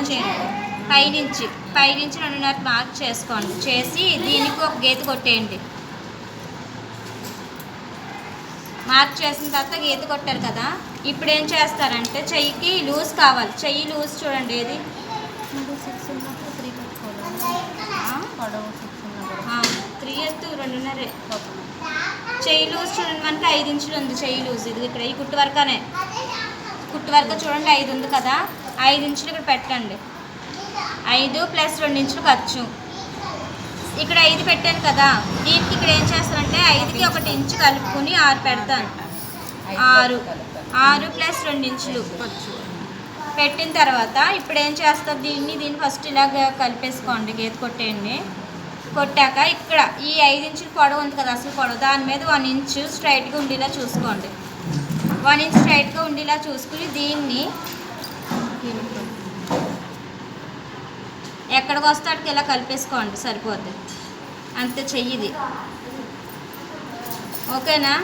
Mark చేయండి పైనుంచి పైనుంచి రెండున్నర మార్క్ చేసుకోండి. చేసి దీనికి ఒక గీత కొట్టేయండి. మార్క్ చేసిన తర్వాత గీత కొట్టారు కదా ఇప్పుడు ఏం చేస్తారంటే చెయ్యికి లూజ్ కావాలి. చెయ్యి లూజ్ చూడండి ఏది? త్రీ ఎత్తు రెండున్నర. చెయ్యి లూజ్ చూడండి మనకి ఐదు ఇంచులు ఉంది చెయ్యి లూజ్. ఇది ఇక్కడ ఈ కుట్టు వరకనే. కుట్టు వరకు చూడండి ఐదు ఉంది కదా. ఐదు ఇంచులు ఇక్కడ పెట్టండి. ఐదు ప్లస్ రెండు ఇంచులు ఖర్చు. ఇక్కడ ఐదు పెట్టాను కదా దీనికి ఇక్కడ ఏం చేస్తానంటే ఐదుకి ఒకటి ఇంచు కలుపుకొని ఆరు పెడతాను. ఆరు. ఆరు ప్లస్ రెండు ఇంచులు పెట్టిన తర్వాత ఇప్పుడు ఏం చేస్తారు దీన్ని దీన్ని ఫస్ట్ ఇలాగ కలిపేసుకోండి గీత కొట్టేయండి. కొట్టాక ఇక్కడ ఈ ఐదు ఇంచులు పొడవు ఉంది కదా అసలు పొడవు. దాని మీద వన్ ఇంచు స్ట్రైట్గా ఉండేలా చూసుకోండి. వన్ ఇంచ్ స్ట్రైట్గా ఉండేలా చూసుకుని దీన్ని ఎక్కడికి వస్తాడికి అక్కడికి ఇలా కలిపేసుకోండి సరిపోద్ది. అంతే చెయ్యిది. ఓకేనా?